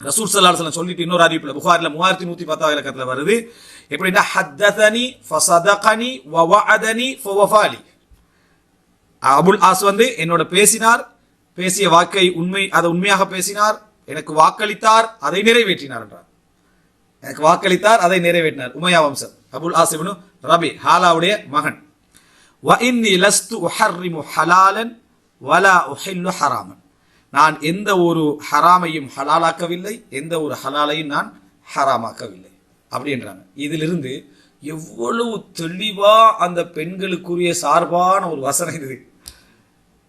ரசூல் சல்லாஹ் சொல்லிட்டு இன்னொரு அறிவிப்பில் புகாரில் மூவாயிரத்தி நூற்றி பத்தாவது இலக்கத்தில் வருது. எப்படின்னா ஹத்தனி ஃபசதகனி வவஅதனி ஃபவஃபாலி. அபுல் ஆஸ் வந்து என்னோட பேசினார் பேசிய வாக்கை உண்மை அதை உண்மையாக பேசினார் எனக்கு வாக்களித்தார் அதை நிறைவேற்றினார் என்றார். எனக்கு வாக்களித்தார் அதை நிறைவேற்றினார். உமையா வம்சர் அபுல் ஆசிபனு ரபி ஹாலாவுடைய மகன். வ இன்னி லஸ்து உஹர்ரிமு ஹலாலன் வலா உஹில்லு ஹராமன். நான் எந்த ஒரு ஹராமையும் ஹலாலாக்கவில்லை எந்த ஒரு ஹலாலையும் நான் ஹராமாக்கவில்லை. அப்படின்றாங்க. இதிலிருந்து எவ்வளவு தெளிவா அந்த பெண்களுக்குரிய சார்பான ஒரு வசனம் இது.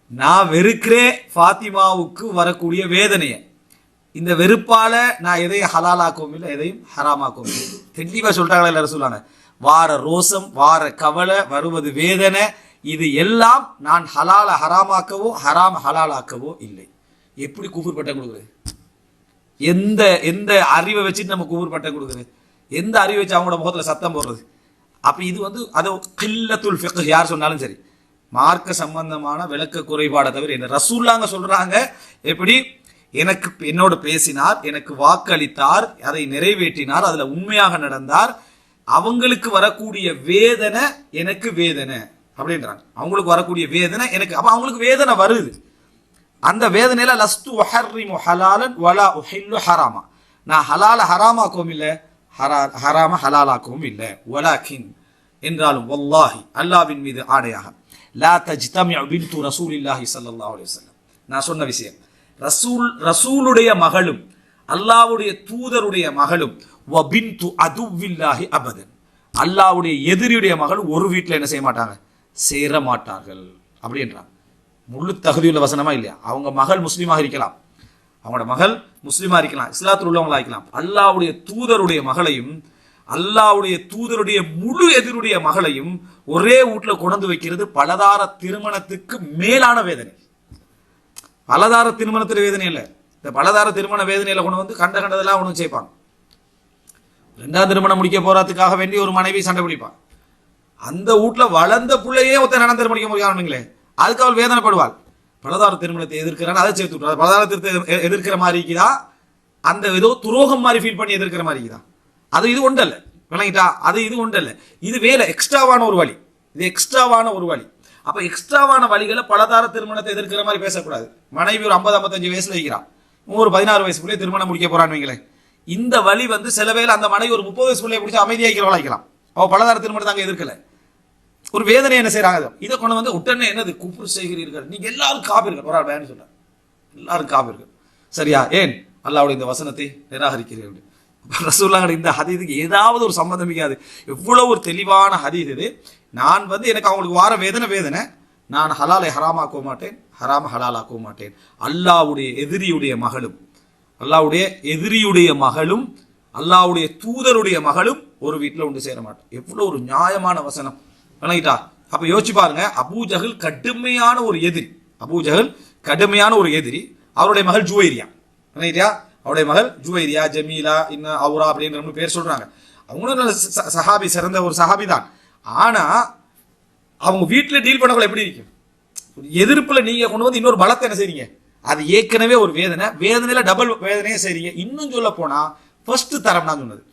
நான் வெறுக்கிறேன் ஃபாத்திமாவுக்கு வரக்கூடிய வேதனையை. இந்த வெறுப்பால நான் எதையும் ஹலாலாக்கவும் இல்லை எதையும் ஹராமாக்கவும் இல்லை. தெளிவாக சொல்லிட்டாங்களா எல்லாரும் சொல்லுவாங்க. வார ரோசம் வார கவலை வருவது வேதனை இது எல்லாம் நான் ஹலால ஹராமாக்கவோ ஹராம ஹலாலாக்கவோ இல்லை. எப்படி கூஃபர் பட்டம் கொடுக்குறது? எந்த எந்த அறிவை வச்சுட்டு நம்ம கூஃபர் பட்டம் கொடுக்குறது? எந்த அறிவை வச்சு அவங்களோட முகத்தில் சத்தம் போடுறது? அப்போ இது வந்து அது கில்லத்துல் ஃபிக்கு யார் சொன்னாலும் சரி. மார்க்க சம்பந்தமான விளக்க குறைபாடை தவிர என்ன? ரசூல்லாங்க சொல்கிறாங்க எப்படி? எனக்கு என்னோட பேசினார் எனக்கு வாக்களித்தார் அதை நிறைவேற்றினார் அதில் உண்மையாக நடந்தார். அவங்களுக்கு வரக்கூடிய வேதனை எனக்கு வேதனை அப்படின்றாங்க. அவங்களுக்கு வரக்கூடிய வேதனை எனக்கு அப்போ அவங்களுக்கு வேதனை வருது. அந்த வேதனையில லஸ்து உஹர்ரிமு ஹலாலன் வலா உஹில்லு ஹராமா. நான் ஹலால ஹராமாக்கவும் இல்லை ஹரா ஹராம ஹலாலாக்கவும் இல்லை. வலாக்கின் என்றாலும் வல்லாஹி அல்லாவின் மீது ஆடையாக. லா தஜ்தமிஉ ரசூல் இல்லாஹி ஸல்லல்லாஹு அலைஹி வஸல்லம். நான் சொன்ன விஷயம். ரசூல் ரசூலுடைய மகளும் அல்லாஹ்வுடைய தூதருடைய மகளும் வபின் து அதுவில்லாஹி அபதன். அல்லாவுடைய எதிரியுடைய மகள் ஒரு வீட்டில் என்ன செய்ய மாட்டாங்க? சேர மாட்டார்கள். அப்படின்றாங்க முழு தகுதியுள்ள வசனமா இல்லையா? அவங்க மகள் முஸ்லீமாக இருக்கலாம். அவங்களோட மகள் முஸ்லீமா இருக்கலாம். இஸ்லாத்தில் உள்ளவங்களா இருக்கலாம். அல்லாவுடைய தூதருடைய மகளையும் அல்லாவுடைய தூதருடைய முழு எதிருடைய மகளையும் ஒரே வீட்டில் கொண்டு வைக்கிறது பலதார திருமணத்துக்கு மேலான வேதனை. பலதார திருமணத்தில் வேதனை இல்லை. இந்த பலதார திருமண வேதனையில கொண்டு வந்து கண்ட கண்டதெல்லாம் ஒன்று சேர்ப்பாங்க ரெண்டாம் திருமணம் முடிக்க போறதுக்காக வேண்டி ஒரு மனைவி சண்டை பிடிப்பான் அந்த வீட்டில் வளர்ந்த பிள்ளையே ஒருத்தர் ரெண்டாம் திருமணம் முடிக்க முடியாதுங்களே அதுக்கு அவள் வேதனைப்படுவாள். பலதார திருமணத்தை எதிர்க்கிறான்னு அதை சேர்த்து விட்டுறாரு பலதார திருத்த எதிர்க்கிற மாதிரி இருக்குதா? அந்த ஏதோ துரோகம் மாதிரி ஃபீல் பண்ணி எதிர்க்கிற மாதிரி இருக்குதா? அது இது ஒன்றல்ல. விளங்கிட்டா? அது இது ஒன்றல்ல. இது வேலை எக்ஸ்ட்ராவான ஒரு வழி. இது எக்ஸ்ட்ராவான ஒரு வழி. அப்போ எக்ஸ்ட்ராவான வழிகளை பலதார திருமணத்தை எதிர்க்கிற மாதிரி பேசக்கூடாது. மனைவி ஒரு ஐம்பது ஐம்பத்தஞ்சு வயசுல இருக்கிறான். ஒரு பதினாறு வயசுக்குள்ளே திருமணம் முடிக்க போறான்னு இந்த வழி வந்து சில வேலை அந்த மனைவி ஒரு முப்பது வயசுக்குள்ளே பிடிச்சி அமைதியாக வைக்கலாம் அவள் பலதார திருமணத்தை அங்கே எதிர்க்கலை. ஒரு வேதனை என்ன செய்கிறாங்க இதை கொண்டு வந்து உடனே என்னது? குப்புறு செய்கிறீர்கள். நீங்கள் எல்லாரும் காப்பீர்கள் ஒரு ஆள் வேணும் எல்லாரும் காப்பீர்கள் சரியா? ஏன்? அல்லாவுடைய இந்த வசனத்தை நிராகரிக்கிறீர்கள். ரசூல்லாங்க இந்த ஹதீதுக்கு ஏதாவது ஒரு சம்மந்தம் இருக்காது. எவ்வளோ ஒரு தெளிவான ஹதீது இது. நான் வந்து எனக்கு அவங்களுக்கு வார வேதனை வேதனை. நான் ஹலாலை ஹராமாக்க மாட்டேன். ஹராம ஹலாலாக்க மாட்டேன். அல்லாவுடைய எதிரியுடைய மகளும் அல்லாவுடைய எதிரியுடைய மகளும் அல்லாவுடைய தூதருடைய மகளும் ஒரு வீட்டில் ஒன்று சேர மாட்டேன். எவ்வளோ ஒரு நியாயமான வசனம். விளங்கிட்டா அப்ப யோசிச்சு பாருங்க அபூஜஹல் கடுமையான ஒரு எதிரி. அபூஜஹல் கடுமையான ஒரு எதிரி. அவருடைய மகள் ஜுவைரியா. விளங்கிட்டியா அவருடைய மகள் ஜுவைரியா ஜமீலா இன்னும் அவுரா அப்படின்ற மூணு பேர் சொல்றாங்க. அவங்களும் நல்ல ச- சஹாபி சிறந்த ஒரு சஹாபி தான். ஆனா அவங்க வீட்டில் டீல் பண்ணக்குள்ள எப்படி இருக்கும்? ஒரு எதிர்ப்புல நீங்க கொண்டு வந்து இன்னொரு பலத்தை என்ன செய்றீங்க? அது ஏற்கனவே ஒரு வேதனை வேதனையில டபுள் வேதனையே செய்றீங்க. இன்னும் சொல்ல போனா ஃபர்ஸ்ட் தரம் நான் சொன்னது.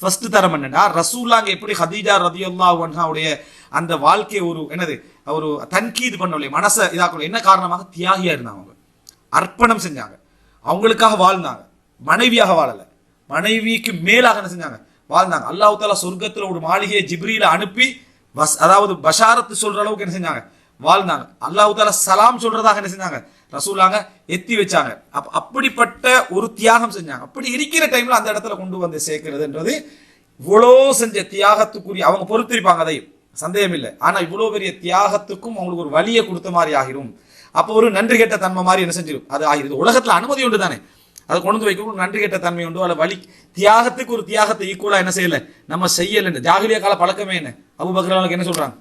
ஃபர்ஸ்ட் தரம் என்னன்னா ரசூல்லாங்க எப்படி ஹதீஜா ரதியுல்லா உடைய அந்த வாழ்க்கையை ஒரு என்னது ஒரு தன்கீது பண்ணவில்லை மனசை இதாக்கணும். என்ன காரணமாக? தியாகியா இருந்தாங்க அவங்க. அர்ப்பணம் செஞ்சாங்க. அவங்களுக்காக வாழ்ந்தாங்க. மனைவியாக வாழலை. மனைவிக்கு மேலாக என்ன செஞ்சாங்க? வாழ்ந்தாங்க. அல்லாஹு தாலா சொர்க்கத்தில் ஒரு மாளிகையை ஜிப்ரீல அனுப்பி பஸ் அதாவது பஷாரத்து சொல்ற அளவுக்கு என்ன செஞ்சாங்க? வாழ்ந்தாங்க. அல்லாஹ் தாலா சலாம் சொல்றதாக என்ன செஞ்சாங்க? ரசூலாங்க எத்தி வச்சாங்க. அப் அப்படிப்பட்ட ஒரு தியாகம் செஞ்சாங்க. அப்படி இருக்கிற டைம்ல அந்த இடத்துல கொண்டு வந்து சேர்க்கிறதுன்றது இவ்வளோ செஞ்ச தியாகத்துக்குரிய அவங்க பொறுத்திருப்பாங்க அதையும். சந்தேகம் இல்லை. ஆனால் இவ்வளோ பெரிய தியாகத்துக்கும் அவங்களுக்கு ஒரு வழியை கொடுத்த மாதிரி ஆகிரும். அப்போ ஒரு நன்றி கெட்ட தன்மை மாதிரி என்ன செஞ்சிடும் அது ஆகிருது. உலகத்தில் அனுமதி உண்டு தானே? அதை கொண்டு வந்து நன்றி கெட்ட தன்மை உண்டு. அல்ல வழி தியாகத்துக்கு ஒரு தியாகத்தை ஈக்குவலாக என்ன செய்யலை? நம்ம செய்யலைன்னு. ஜாகிலிய கால பழக்கமே என்ன? அபுபக்கர் என்ன சொல்கிறாங்க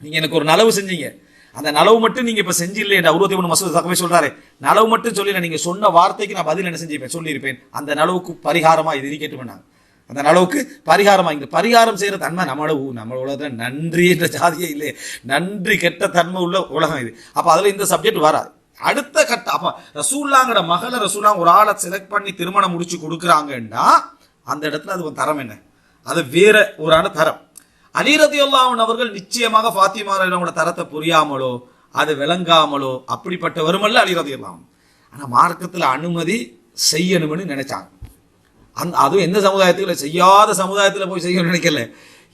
நீங்கள் எனக்கு ஒரு நலவு செஞ்சீங்க. அந்த நலவு மட்டும் நீங்கள் இப்போ செஞ்சில்லை என்ற அறுபத்தி மூணு மசூத் தகவல் சொல்கிறாரு நலவு மட்டும் சொல்லி நீங்கள் சொன்ன வார்த்தைக்கு நான் பதில் என்ன செஞ்சிருப்பேன் சொல்லியிருப்பேன். அந்த நலவுக்கு பரிகாரமாக இது கேட்டு நாங்க அந்த அளவுக்கு பரிகாரமா இந்த பரிகாரம் செய்யற தன்மை நம்மளோட ஊ- நம்ம உலகத்துல நன்றி என்ற ஜாதியே இல்லை நன்றி கெட்ட தன்மை உள்ள உலகம் இது. அப்ப அதுல இந்த சப்ஜெக்ட் வராது. அடுத்த கட்ட அப்ப ரசூல்லாங்கிற மகளை ரசூல்லா ஒரு ஆளை செலக்ட் பண்ணி திருமணம் முடிச்சு கொடுக்குறாங்கன்னா அந்த இடத்துல அது ஒரு தரம் என்ன? அது வேற ஒரு ஆன தரம். அலிரதி ரதியுல்லாஹன் அவர்கள் நிச்சயமாக ஃபாத்திமா அவங்களோட தரத்தை புரியாமலோ அது விளங்காமலோ அப்படிப்பட்ட அல்ல அலிரதி ரதியுல்லாஹன் ஆனால் மார்க்கத்தில் அனுமதி செய்யணும்னு நினைச்சாங்க. அந் அதுவும் எந்த சமுதாயத்தில் செய்யாத சமுதாயத்தில் போய் செய்யணும்னு நினைக்கல.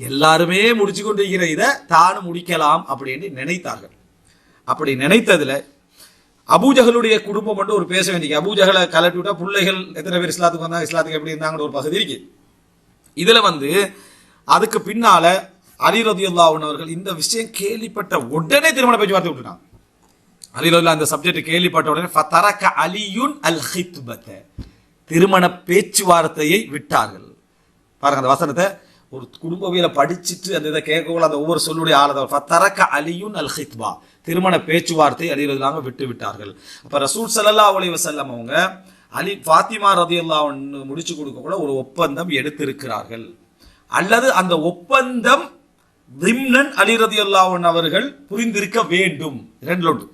எல்லாருமே முடிச்சு கொண்டு இருக்கிற இதை தானும் முடிக்கலாம் அப்படின்னு நினைத்தார்கள். அப்படி நினைத்ததில் அபூஜகளுடைய குடும்பம் மட்டும் ஒரு பேச வேண்டிய அபூஜகளை கலட்டி விட்டால் பிள்ளைகள் எத்தனை பேர் இஸ்லாத்துக்கு வந்தாங்க இஸ்லாத்துக்கு எப்படி இருந்தாங்கன்னு ஒரு பகுதி இருக்கு. இதில் வந்து அதுக்கு பின்னால் அலிரதியுல்லா அவர்கள் இந்த விஷயம் கேள்விப்பட்ட உடனே திருமண பேச்சுவார்த்தை விட்டுட்டாங்க அலிரதுல்லா அந்த சப்ஜெக்ட் கேள்விப்பட்ட உடனே ஃபதரக அலியுன் அல் ஹித்பத திருமண பேச்சுவார்த்தையை விட்டார்கள். பாருங்க அந்த வசனத்தை ஒரு குடும்பவியல படிச்சுட்டு அந்த இதை கேட்கக்குள்ள அந்த ஒவ்வொரு சொல்லுடைய ஆளதை ஃபதரக அலியுன் அல் ஹித்பா திருமண பேச்சுவார்த்தை அலிரதுல்லாங்க விட்டு விட்டார்கள். அப்போ ரசூல் சல்லா அலைஹி வஸல்லம் அவங்க அலி ஃபாத்திமா ரதியுல்லா முடிச்சு கொடுக்க கூட ஒரு ஒப்பந்தம் எடுத்திருக்கிறார்கள். அல்லது அந்த ஒப்பந்தம் திம்னன் அலி அல்லாவன் அவர்கள் புரிந்திருக்க வேண்டும். ரெண்டு ஒன்று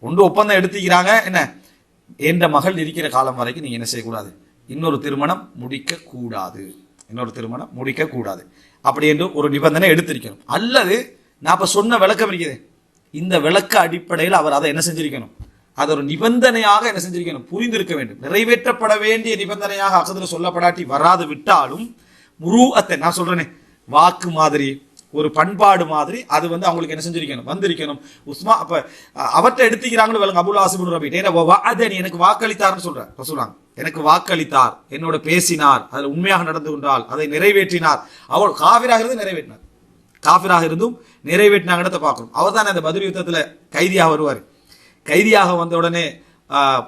ஒன்று ஒப்பந்தம் எடுத்துக்கிறாங்க என்ன? என்ற மகள் இருக்கிற காலம் வரைக்கும் நீங்க என்ன செய்யக்கூடாது? இன்னொரு திருமணம் முடிக்க கூடாது இன்னொரு திருமணம் முடிக்க கூடாது அப்படி என்று ஒரு நிபந்தனை எடுத்திருக்கணும். அல்லது நான் இப்ப சொன்ன விளக்கம் இருக்குது. இந்த விளக்க அடிப்படையில் அவர் அதை என்ன செஞ்சிருக்கணும்? அது ஒரு நிபந்தனையாக என்ன செஞ்சிருக்கணும்? புரிந்திருக்க வேண்டும். நிறைவேற்றப்பட வேண்டிய நிபந்தனையாக அசதில் சொல்லப்படாட்டி வராது விட்டாலும் முரு அத்தை நான் சொல்றேனே வாக்கு மாதிரி ஒரு பண்பாடு மாதிரி அது வந்து அவங்களுக்கு என்ன செஞ்சிருக்கணும் வந்திருக்கணும். உஸ்மா அப்ப அவற்றை எடுத்துக்கிறாங்களோ எடுத்துக்கிறாங்கன்னு அபுல் ஆசிபுன் ரபி. ஏன்னா எனக்கு வாக்களித்தார்னு சொல்ற. சொல்றாங்க எனக்கு வாக்களித்தார் என்னோட பேசினார் அதில் உண்மையாக நடந்து கொண்டால் அதை நிறைவேற்றினார். அவள் காவிராக இருந்து நிறைவேற்றினார். காஃபிராக இருந்தும் நிறைவேற்றினாங்கன்றத பார்க்கணும். அவர் தானே அந்த பதில் யுத்தத்தில் கைதியாக வருவார். கைதியாக வந்த உடனே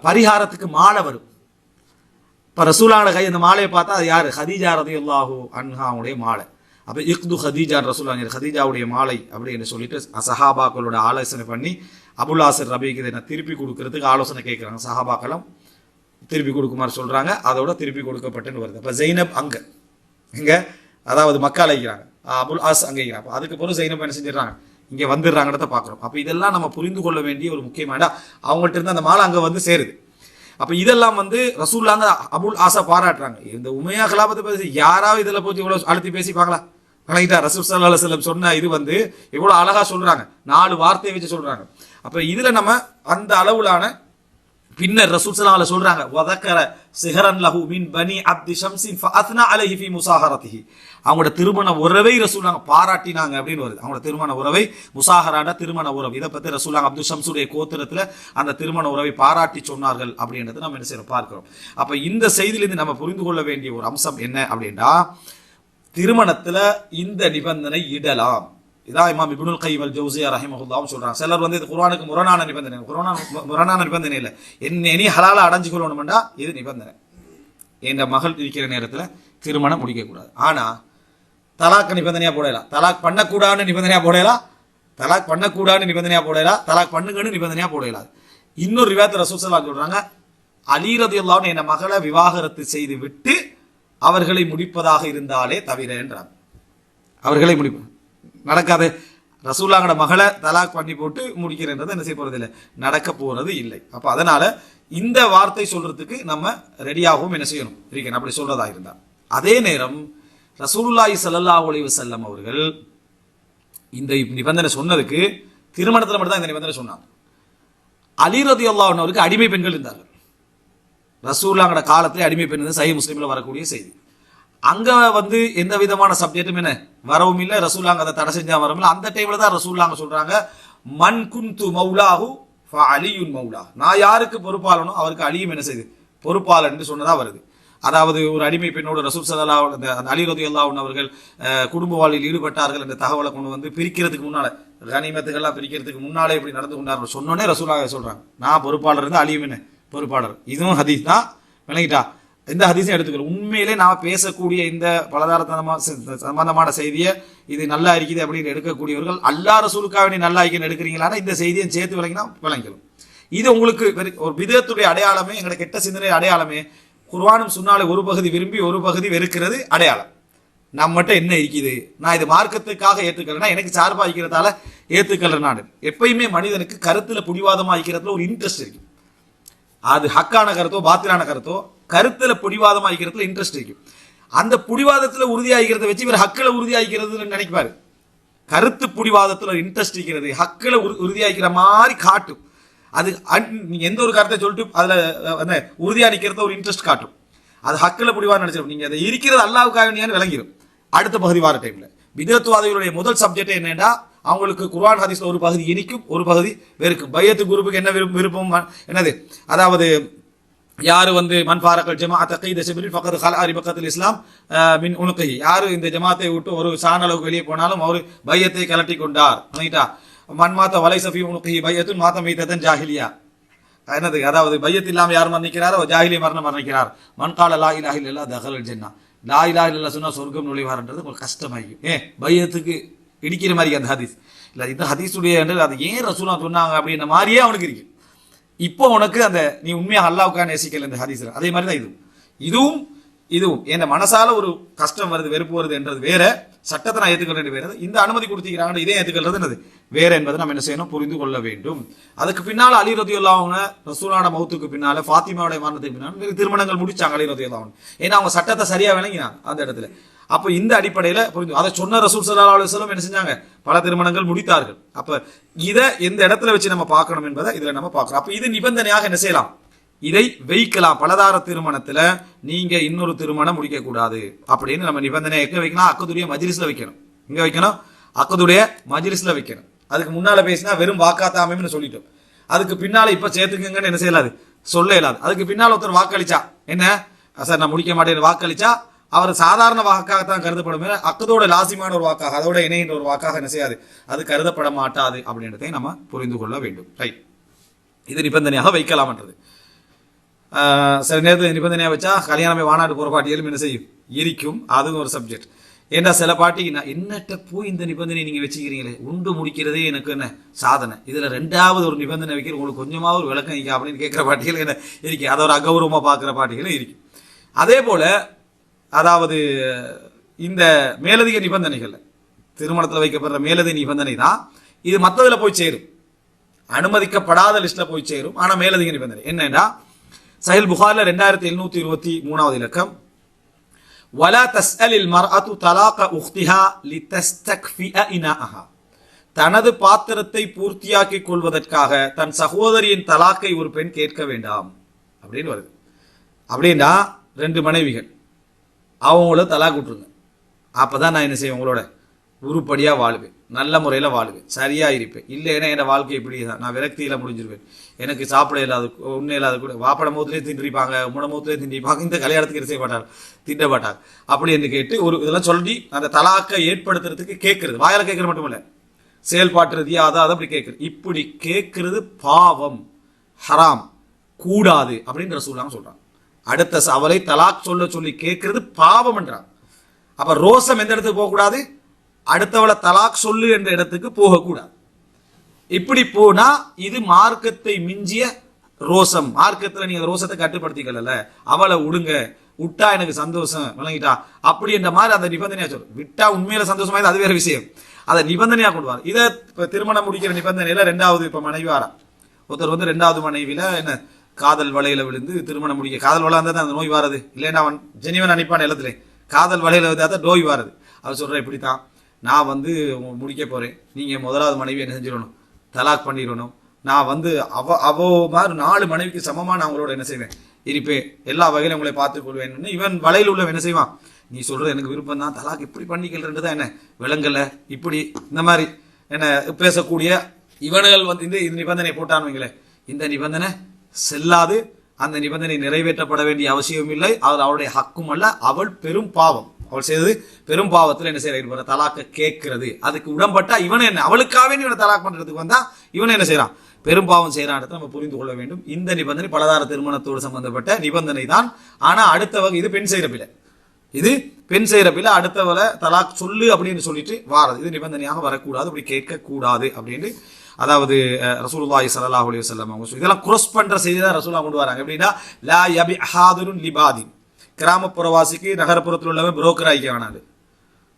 பரிகாரத்துக்கு மாலை வரும். இப்போ ரசூலான கை அந்த மாலையை பார்த்தா அது யார்? ஹதீஜா அன்ஹா அன்ஹாவுடைய மாலை. அப்போ இக்து ஹதீஜான் ரசூலாங்க ஹதீஜாவுடைய மாலை அப்படின்னு சொல்லிட்டு சஹாபாக்களோட ஆலோசனை பண்ணி அபுல் ஆசர் ரபிக்கு இதை நான் திருப்பி கொடுக்கறதுக்கு ஆலோசனை கேட்குறாங்க சஹாபாக்களும் திருப்பி கொடுக்குமாறு சொல்றாங்க. அதோட திருப்பி கொடுக்கப்பட்டுன்னு வருது. அப்போ ஜெய்னப் அங்கே இங்கே அதாவது மக்கள் வைக்கிறாங்க அபுல் ஆஸ் அங்கே அப்போ அதுக்கு பிறகு ஜெய்னப் என்ன செஞ்சிடறாங்க? இங்கே வந்துடுறாங்கன்றத பார்க்குறோம் அப்போ இதெல்லாம் நம்ம புரிந்து கொள்ள வேண்டிய ஒரு முக்கியமான அவங்கள்ட்ட இருந்து அந்த மாலை அங்கே வந்து சேருது. அப்போ இதெல்லாம் வந்து ரசூல்லாங்க அபுல் ஆசா பாராட்டுறாங்க. இந்த உமையா கலாபத்தை பேசி யாராவது இதில் போய் இவ்வளோ அழுத்தி பேசிப்பாங்களா? ரைட்டா ரசூல் சல்லா செல்லம் சொன்ன இது வந்து இவ்வளோ அழகாக சொல்கிறாங்க நாலு வார்த்தையை வச்சு சொல்கிறாங்க அப்போ இதில் நம்ம அந்த அளவுலான பின்னர் ரசூல் ஸல்லல்லாஹு சொல்கிறாங்க சொல்றாங்க வதக்கர சிஹரன் லஹு மின் பனி அப்தி ஷம்சின் ஃபஅத்னா அலஹி ஃபி முசாஹரத்திஹி அவங்களோட திருமண உறவை ரசூலாங்க பாராட்டினாங்க அப்படின்னு வருது. அவங்களோட திருமண உறவை முசாஹரான திருமண உறவு. இதை பற்றி ரசூலாங்க அப்துல் ஷம்சுடைய கோத்திரத்தில் அந்த திருமண உறவை பாராட்டி சொன்னார்கள் அப்படின்றத நம்ம என்ன செய்யறோம் பார்க்கிறோம். அப்போ இந்த செய்தியிலிருந்து நம்ம புரிந்து கொள்ள வேண்டிய ஒரு அம்சம் என்ன அப்படின்னா திருமணத்தில் இந்த நிபந்தனை இடலாம். இதான் இமாம் இபுனுல் கைம் ஜவுசியா ரஹிமஹுல்லாவும் சொல்கிறாங்க சிலர் வந்து இது குரானுக்கு முரணான நிபந்தனை. குர்ஆன முரணான நிபந்தனை இல்லை. என்ன இனி ஹலால அடைஞ்சு கொள்ளணும்டா இது நிபந்தனை. என்ற மகள் இருக்கிற நேரத்தில் திருமணம் முடிக்கக்கூடாது. கூடாது தலாக் நிபந்தனையாக போடலாம் தலாக் பண்ணக்கூடாதுன்னு நிபந்தனையாக போடலாம் தலாக் பண்ணக்கூடாதுன்னு நிபந்தனையாக போடலாம் தலாக் பண்ணுங்கன்னு நிபந்தனையா போடலாம் இன்னொரு விவாதத்தை ரசூசல்லா சொல்கிறாங்க அலீரது ரதியுல்லாஹ்னு என் மகளை விவாகரத்து செய்து விட்டு அவர்களை முடிப்பதாக இருந்தாலே தவிர என்றார் அவர்களை முடிப்ப நடக்காது. ரசூல்லாங்கட மகளை தலாக் பண்ணி போட்டு முடிக்கிறன்றது என்ன செய்ய போறது இல்லை நடக்க போறது இல்லை. அப்போ அதனால இந்த வார்த்தை சொல்றதுக்கு நம்ம ரெடியாகவும் என்ன செய்யணும்? இருக்கணும். அப்படி சொல்றதா இருந்தா. அதே நேரம் ரசூலுல்லாஹி சல்லா ஒளிவு செல்லம் அவர்கள் இந்த நிபந்தனை சொன்னதுக்கு திருமணத்தில் மட்டும் தான் இந்த நிபந்தனை சொன்னாங்க. அலி ரதியுல்லாஹு அவருக்கு அடிமை பெண்கள் இருந்தார்கள். ரசூல்லாங்கிற காலத்திலே அடிமை பெண் வந்து சஹி முஸ்லீமில் வரக்கூடிய செய்தி. அங்கே வந்து எந்த விதமான சப்ஜெக்டும் என்ன? வரவும் இல்லை. ரசூல்லாங்க அதை தடை செஞ்சால் வரவும் இல்லை. அந்த டைமில் தான் ரசூல்லாங்க சொல்கிறாங்க மண் குந்து மௌலாஹு அலியுன் மௌலா நான் யாருக்கு பொறுப்பாளனோ அவருக்கு அழியும் என்ன செய்யுது பொறுப்பாளன் சொன்னதாக வருது. அதாவது ஒரு அடிமை பெண்ணோடு ரசூல் சல்லா அந்த அலி ரதி அல்லாஹன் அவர்கள் குடும்ப வாழ்வில் ஈடுபட்டார்கள் என்ற தகவலை கொண்டு வந்து பிரிக்கிறதுக்கு முன்னால் கனிமத்துகள்லாம் பிரிக்கிறதுக்கு முன்னாலே இப்படி நடந்து கொண்டார்கள் சொன்னோன்னே ரசூலாக சொல்கிறாங்க நான் பொறுப்பாளர் இருந்து அழியும் என்ன? பொறுப்பாளர். இதுவும் ஹதீஸ். தான் விளங்கிட்டா. இந்த ஹதீஸும் எடுத்துக்கணும் உண்மையிலே நாம் பேசக்கூடிய இந்த பலதாரத்தனமா சம்பந்தமான செய்தியை இது நல்லா இருக்குது அப்படின்னு எடுக்கக்கூடியவர்கள் அல்லா ரசூலுக்காக வேண்டி நல்லா இருக்குன்னு எடுக்கிறீங்களான்னா இந்த செய்தியை சேர்த்து விளங்கினா விளங்கிடும். இது உங்களுக்கு ஒரு விதத்துடைய அடையாளமே எங்களோட கெட்ட சிந்தனை அடையாளமே. குர்வானும் சொன்னாலே ஒரு பகுதி விரும்பி ஒரு பகுதி வெறுக்கிறது அடையாளம். நம்மகிட்ட என்ன இருக்குது? நான் இது மார்க்கத்துக்காக ஏற்றுக்கலைன்னா எனக்கு சார்பாக இருக்கிறதால ஏற்றுக்கல நான். எப்பயுமே மனிதனுக்கு கருத்தில் புடிவாதமாக இருக்கிறதுல ஒரு இன்ட்ரெஸ்ட் இருக்குது அது ஹக்கான கருத்தோ பாத்திரான கருத்தோ கருத்துல புடிவாதமாக இருக்கிறதுல இன்ட்ரெஸ்ட் இருக்கு. அந்த புடிவாதத்துல உறுதியாகிறத வச்சு இவர் ஹக்கில் உறுதியாகிறதுன்னு நினைப்பாரு. கருத்து புடிவாதத்துல இன்ட்ரெஸ்ட் இருக்கிறது ஹக்கில் உறுதியாகிக்கிற மாதிரி காட்டும். அது அன்- நீங்க எந்த ஒரு கருத்தை சொல்லிட்டு அதுல அந்த உறுதியா நிக்கிறத ஒரு இன்ட்ரெஸ்ட் காட்டும். அது ஹக்கில் புடிவாதம் நினைச்சிடும் நீங்க அதை இருக்கிறது அல்லாவுக்காக விளங்கிடும் அடுத்த பகுதி வார டைம்ல விதத்துவாதிகளுடைய முதல் சப்ஜெக்ட் என்னன்னா அவங்களுக்கு குர்ஆன் ஹதீஸ் ஒரு பகுதி இனிக்கும் ஒரு பகுதி வெறுக்கும். பையத்து குரூப்புக்கு என்ன விருப்பம் விருப்பம்? என்னது? அதாவது யார் வந்து மன் ஜமா தக்கை அகீத பக்கத்து ஃபக்கத் அரி பக்கத்தில் இஸ்லாம் மின் உணுக்கை யாரு இந்த ஜமாத்தை விட்டு ஒரு சாணளவுக்கு வெளியே போனாலும் அவர் பையத்தை கலட்டி கொண்டார். ரைட்டா மண் மாத்த வலை சஃபி உணுக்கை பையத்தின் மாத்த மைத்ததன் ஜாஹிலியா. என்னது? அதாவது பையத்து இல்லாமல் யார் மரணிக்கிறாரோ ஜாஹிலி மரணம் மரணிக்கிறார். மண் கால லா இலாஹ தகல் ஜென்னா. லா இலாஹ இல்லல்லா சொன்னா சொர்க்கம் நுழைவார்ன்றது உங்களுக்கு கஷ்டமாகும் ஏன்? பையத்துக்கு இடிக்கிற மாதிரி அந்த ஹதீஸ். இல்லை இந்த ஹதீஸுடைய என்று அது ஏன் ரசூலா சொன்னாங்க அப்படின்ற மாதிரியே அவனுக்கு இருக்கு. இப்போ உனக்கு அந்த நீ உண்மையாக அல்லாவுக்கா நேசிக்கல இந்த ஹதீஸில் அதே மாதிரி தான் இதுவும். இதுவும் இதுவும் என் மனசால ஒரு கஷ்டம் வருது வெறுப்பு வருது என்றது வேற சட்டத்தை நான் ஏற்றுக்கொள்ள வேற இந்த அனுமதி கொடுத்துக்கிறாங்க இதே ஏற்றுக்கொள்றது என்னது? வேற என்பதை நம்ம என்ன செய்யணும்? புரிந்து கொள்ள வேண்டும். அதுக்கு பின்னால் அலி ரதியுல்லாவுங்க ரசூலான மௌத்துக்கு பின்னால ஃபாத்திமாவுடைய மரணத்துக்கு பின்னால் திருமணங்கள் முடிச்சாங்க அலி ரதியுல்லாவும் ஏன்னா அவங்க சட்டத்தை சரியா விளங்கினாங்க அந்த இடத்துல. அப்போ இந்த அடிப்படையில் புரிஞ்சு அதை சொன்ன ரசூல் சல்லா அலுவலம் என்ன செஞ்சாங்க? பல திருமணங்கள் முடித்தார்கள். அப்போ இதை எந்த இடத்துல வச்சு நம்ம பார்க்கணும் என்பதை இதில் நம்ம பார்க்கணும் அப்போ இது நிபந்தனையாக என்ன செய்யலாம்? இதை வைக்கலாம். பலதார திருமணத்தில் நீங்கள் இன்னொரு திருமணம் முடிக்கக்கூடாது அப்படின்னு நம்ம நிபந்தனை எங்கே வைக்கலாம் அக்கதுடைய மஜிலிஸில் வைக்கணும். இங்கே வைக்கணும்? அக்கதுடைய மஜிலிஸில் வைக்கணும். அதுக்கு முன்னால் பேசினா வெறும் வாக்காத்தாமைன்னு சொல்லிட்டோம். அதுக்கு பின்னால் இப்போ சேர்த்துக்குங்கன்னு என்ன செய்யலாது? சொல்ல இயலாது. அதுக்கு பின்னால் ஒருத்தர் வாக்களிச்சா? என்ன? சார் நான் முடிக்க மாட்டேன்னு வாக்களிச்சா? அவர் சாதாரண வாக்காகத்தான் கருதப்படும் அக்கதோட லாசிமான ஒரு வாக்காக அதோட இணைகின்ற ஒரு வாக்காக என்ன செய்யாது? அது கருதப்பட மாட்டாது அப்படின்றதை நம்ம புரிந்து கொள்ள வேண்டும். ரைட் இது நிபந்தனையாக வைக்கலாம்ன்றது. சில நேரத்தில் நிபந்தனையாக வச்சா கல்யாணமே வானாட்டு போகிற பாட்டியலும் என்ன செய்யும்? இருக்கும். அதுவும் ஒரு சப்ஜெக்ட் ஏன்னா சில பாட்டி நான் என்னட்ட போய் இந்த நிபந்தனை நீங்கள் வச்சுக்கிறீங்களே? உண்டு முடிக்கிறதே எனக்கு என்ன? சாதனை. இதில் ரெண்டாவது ஒரு நிபந்தனை வைக்கிற உங்களுக்கு கொஞ்சமாக ஒரு விளக்கம் இருக்கு அப்படின்னு கேட்குற பாட்டிகள் என்ன? இருக்கு. அதை ஒரு அகௌரவமாக பார்க்குற பாட்டிகளும் இருக்கு. அதே போல் அதாவது இந்த மேலதிக நிபந்தனைகள் திருமணத்தில் வைக்கப்படுற மேலதிக நிபந்தனை தான் இது மற்றதில் போய் சேரும். அனுமதிக்கப்படாத லிஸ்ட்டில் போய் சேரும். ஆனால் மேலதிக நிபந்தனை. என்னென்னா சஹில் புகாரில் ரெண்டாயிரத்தி எழுநூத்தி இருபத்தி மூணாவது இலக்கம் ولا تسأل المرأة طلاق أختها لتستكفئ إناءها தனது பாத்திரத்தை பூர்த்தியாக்கிக் கொள்வதற்காக தன் சகோதரியின் தலாக்கை ஒரு பெண் கேட்க வேண்டாம். அப்படின்னு வருது. அப்படின்னா ரெண்டு மனைவிகள். அவங்கள தலா கூட்டுருங்க. அப்போ தான் நான் என்ன செய்வேன்? உங்களோட உருப்படியாக வாழ்வேன். நல்ல முறையில் வாழ்வேன். சரியாக இருப்பேன். இல்லைன்னா என் வாழ்க்கை இப்படி தான். நான் விரக்தியில் முடிஞ்சிருவேன். எனக்கு சாப்பிட இல்லாத உண்மை இல்லாத கூட வாப்பட முகத்திலே திண்டிருப்பாங்க முட முகத்திலே திண்டிப்பாங்க இந்த கல்யாணத்துக்கு என்ன செய்ய மாட்டாங்க? திண்ட மாட்டாங்க. அப்படி என்று கேட்டு ஒரு இதெல்லாம் சொல்லி அந்த தலாக்கை ஏற்படுத்துறதுக்கு கேட்கறது. வாயில் கேட்கறது மட்டும் இல்லை. செயல்பாட்டு அதை அதான் அப்படி கேட்குறது. இப்படி கேட்கறது பாவம். ஹராம். கூடாது. அப்படின்ற சூழ்நிலை சொல்கிறாங்க அடுத்த ச- அவளை தலாக் சொல்ல சொல்லி கேட்கறது பாவம் என்றாங்க அப்ப ரோசம் எந்த இடத்துக்கு போகக்கூடாது? அடுத்தவளை தலாக் சொல்லு என்ற இடத்துக்கு போகக்கூடாது. இப்படி போனா இது மார்க்கத்தை மிஞ்சிய ரோசம் மார்க்கத்துல நீங்க ரோசத்தை கட்டுப்படுத்திக்கல அவளை விடுங்க விட்டா எனக்கு சந்தோஷம். விளங்கிட்டா. அப்படி என்ற மாதிரி அந்த நிபந்தனையா சொல்லு விட்டா உண்மையில சந்தோஷமா அது வேற விஷயம். அதை நிபந்தனையா கொண்டு வர இதை திருமணம் முடிக்கிற நிபந்தனையில ரெண்டாவது இப்ப மனைவி வாரா ஒருத்தர் வந்து ரெண்டாவது மனைவியில என்ன காதல் வலையில விழுந்து திருமணம் முடிக்க காதல் வலை தான் அந்த நோய் வாரது. இல்லைன்னா அவன் ஜெனிவன் அனுப்பான் இடத்துல காதல் வலையில வந்தால் தான் நோய் வாரது. அவர் சொல்கிறது இப்படி தான் நான் வந்து முடிக்க போகிறேன் நீங்கள் முதலாவது மனைவி என்ன செஞ்சிடணும்? தலாக் பண்ணிடணும். நான் வந்து அவ அவ மாதிரி நாலு மனைவிக்கு சமமாக நான் உங்களோட என்ன செய்வேன்? இருப்பேன். எல்லா வகையிலும் உங்களை பார்த்து கொள்வேன் இவன் வலையில் உள்ள என்ன செய்வான்? நீ சொல்கிறது எனக்கு விருப்பம் தான். தலாக் இப்படி பண்ணிக்கலன்றது என்ன? விலங்கலை இப்படி இந்த மாதிரி என்ன பேசக்கூடிய இவனுகள் வந்து இந்த இந்த நிபந்தனை போட்டான்னு வைங்களேன். இந்த நிபந்தனை செல்லாது. அந்த நிபந்தனை நிறைவேற்றப்பட வேண்டிய அவசியம் இல்லை. அது அவளுடைய ஹக்கும் அல்ல. அவள் பெரும் பாவம். அவள் செய்தது பெரும் பாவத்தில் என்ன செய்யற தலாக்க கேட்கிறது. அதுக்கு உடம்பட்டா இவன் என்ன? அவளுக்காகவே இவனை தலாக் பண்றதுக்கு வந்தா இவன் என்ன செய்யறான் பெரும் பாவம் செய்யறான் நம்ம புரிந்து கொள்ள வேண்டும். இந்த நிபந்தனை பலதார திருமணத்தோடு சம்பந்தப்பட்ட நிபந்தனை தான். ஆனா அடுத்த வகை இது பெண் செய்கிற பிள்ளை இது பெண் செய்கிற பிள்ளை அடுத்தவரை தலாக் சொல்லு அப்படின்னு சொல்லிட்டு வாரது. இது நிபந்தனையாக வரக்கூடாது. அப்படி கேட்கக்கூடாது அப்படின்னு அதாவது ரசூலுல்லாஹி ஸல்லல்லாஹு அலைஹி வஸல்லம் அவங்க இதெல்லாம் குரோஸ் பண்ற செய்தி தான் ரசூலா கொண்டு வராங்க. எப்படின்னா லா யபி ஹாதிருன் லிபாதின். கிராமப்புறவாசிக்கு நகர்ப்புறத்தில் உள்ளவன் புரோக்கர் ஆகிக்க வேணாது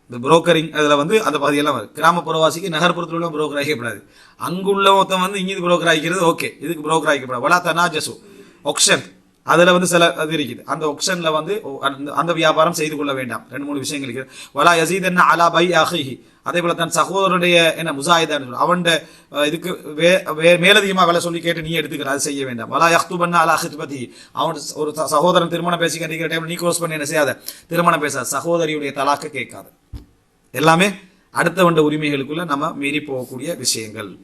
இந்த புரோக்கரிங் அதில் வந்து அந்த பகுதியெல்லாம் வரும். கிராமப்புறவாசிக்கு நகர்ப்புறத்தில் உள்ள புரோக்கர் ஆகிக்கப்படாது. அங்குள்ள மொத்தம் வந்து இங்கே புரோக்கர் ஆகிக்கிறது ஓகே இதுக்கு புரோக்கர் ஆகிக்கப்படாது. வலா தனாஜசு. ஒக்ஷன் அதில் வந்து சில இது இருக்குது. அந்த ஒக்ஷனில் வந்து அந்த- அந்த வியாபாரம் செய்து கொள்ள வேண்டாம். ரெண்டு மூணு விஷயங்கள் இருக்குது. வலா யசீத் என்ன அலா பை அஹிஹி. அதே போல தன் சகோதரனுடைய என்ன முசாயிதான் அவன் இதுக்கு வே வே- மேலதிகமாக வேலை சொல்லி கேட்டு நீ எடுத்துக்கிற அது செய்ய வேண்டாம். வலா யஹ்துபன்னா அலா ஹித்பதி அவன் ஒரு சகோதரன் திருமணம் பேசி கண்டிக்கிற டைம் நீ க்ளோஸ் பண்ணி என்ன செய்யாத? திருமணம் பேசாத. சகோதரியுடைய தலாக்க கேட்காது. எல்லாமே அடுத்தவண்ட உரிமைகளுக்குள்ள நம்ம மீறி போகக்கூடிய விஷயங்கள்.